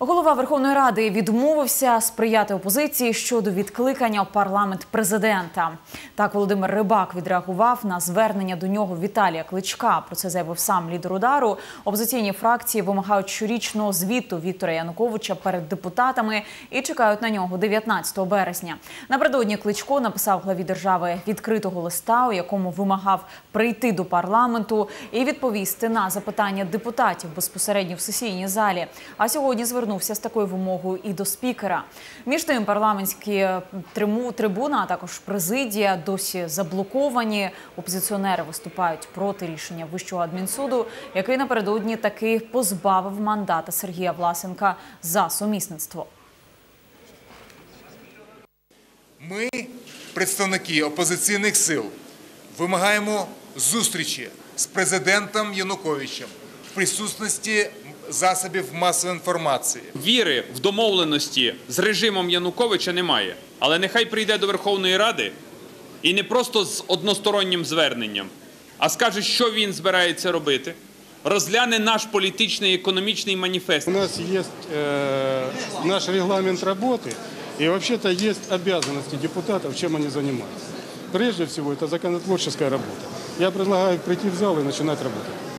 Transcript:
Голова Верховної Ради відмовився сприяти опозиції щодо відкликання парламент президента. Так Володимир Рибак відреагував на звернення до нього Віталія Кличка. Про це заявив сам лідер удару. Опозиційні фракції вимагають щорічного звіту Віктора Януковича перед депутатами і чекають на нього 19 березня. Напередодні Кличко написав главі держави відкритого листа, у якому вимагав прийти до парламенту і відповісти на запитання депутатів безпосередньо в сесійній залі. А сьогодні звернувся з такою вимогою і до спікера. Між тим парламентські триму трибуна, а також президія досі заблоковані. Опозиціонери виступають проти рішення Вищого адмінсуду, який напередодні таки позбавив мандата Сергія Власенка за сумісництво. Ми, представники опозиційних сил, вимагаємо зустрічі з президентом Януковичем в присутності засобів масової інформації. Віри в домовленості з режимом Януковича немає. Але нехай прийде до Верховної Ради і не просто з одностороннім зверненням, а скаже, що він збирається робити, розгляне наш політичний і економічний маніфест. У нас есть э, наш регламент работы, и вообще-то есть обязанности депутатов, чем они занимаются. Прежде всего, это законотворческая работа. Я предлагаю прийти в зал и начинать работать.